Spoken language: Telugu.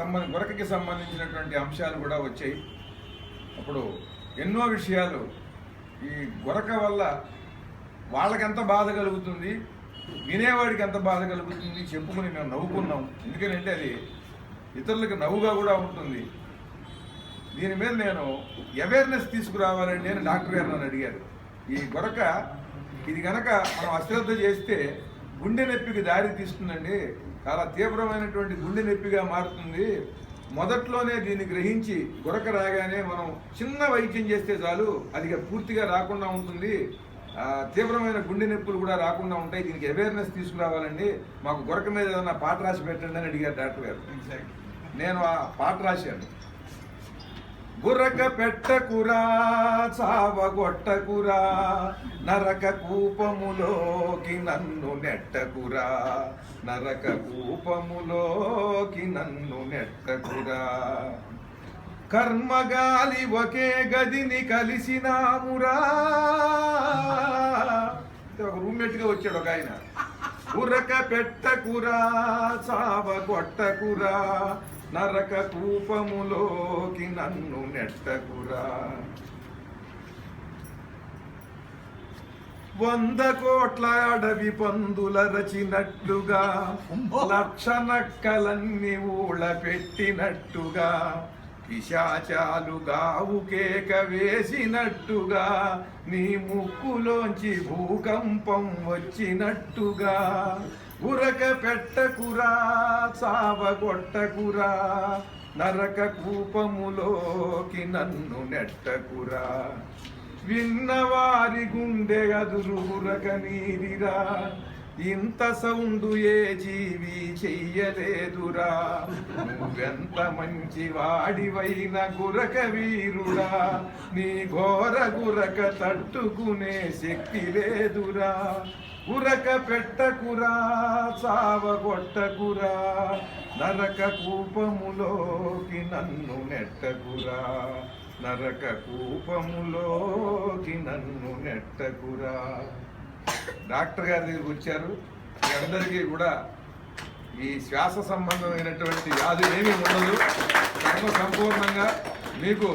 సంబంధ గురకకి సంబంధించినటువంటి అంశాలు కూడా వచ్చాయి. అప్పుడు ఎన్నో విషయాలు ఈ గురక వల్ల వాళ్ళకి ఎంత బాధ కలుగుతుంది వినేవాడికి ఎంత బాధ కలుగుతుంది చెప్పుకుని మేము నవ్వుకున్నాం. ఎందుకంటే అది ఇతరులకు నవ్వుగా కూడా ఉంటుంది. దీని మీద నేను అవేర్నెస్ తీసుకురావాలని నేను డాక్టర్ గారు నన్ను అడిగారు. ఈ గొరక ఇది కనుక మనం అశ్రద్ధ చేస్తే గుండె నొప్పికి దారి తీస్తుందండి. చాలా తీవ్రమైనటువంటి గుండె నొప్పిగా మారుతుంది. మొదట్లోనే దీన్ని గ్రహించి గురక రాగానే మనం చిన్న వైద్యం చేస్తే చాలు అది పూర్తిగా రాకుండా ఉంటుంది. తీవ్రమైన గుండె నొప్పులు కూడా రాకుండా ఉంటాయి. దీనికి అవేర్నెస్ తీసుకురావాలండి. మాకు గురక మీద ఏదైనా పాట రాసి పెట్టండి అని అడిగారు డాక్టర్ గారు. నేను ఆ పాట రాశాను. గుర్రక పెట్టకురా చావగొట్టకురా నరక కూపములోకి నన్ను నెట్టకురా నరక కూపములోకి నన్ను నెట్టకురా కర్మగాలి ఒకే గదిని కలిసినామురా. ఒక రూమ్మేట్గా వచ్చాడు ఒక ఆయన. ఉరక పెట్టకురా చావగొట్టకురా నరక కూపములోకి నన్ను నెట్టకురా. వంద కోట్ల అడవి పందుల రచినట్లుగా లక్ష నక్కలన్నీ ఊళ్ళ పెట్టినట్టుగా పిశాచాలు కేక వేసినట్టుగా నీ ముక్కులోంచి భూకంపం వచ్చినట్టుగా. ఉరక పెట్టకురా చావగొట్టకురా నరక కూపములోకి నన్ను నెట్టకురా. విన్నవారి గుండె గదురు ఉరక నీరిరా ఇంత సౌండు ఏ జీవి చెయ్యలేదురా? నువ్వెంత మంచి వాడివైన గురక వీరుడా? నీ ఘోర గురక తట్టుకునే శక్తి లేదురా. ఉరక పెట్టకురా చావగొట్టకురా నరక కూపములోకి నన్ను నెట్టకురా. నరక కూపములోకి నన్ను నెట్టకురా. డాక్టర్ గారి దగ్గరికి వచ్చారు. మీ అందరికీ కూడా ఈ శ్వాస సంబంధమైనటువంటి వ్యాధి ఏమీ ఉండదు. కర్మ సంపూర్ణంగా మీకు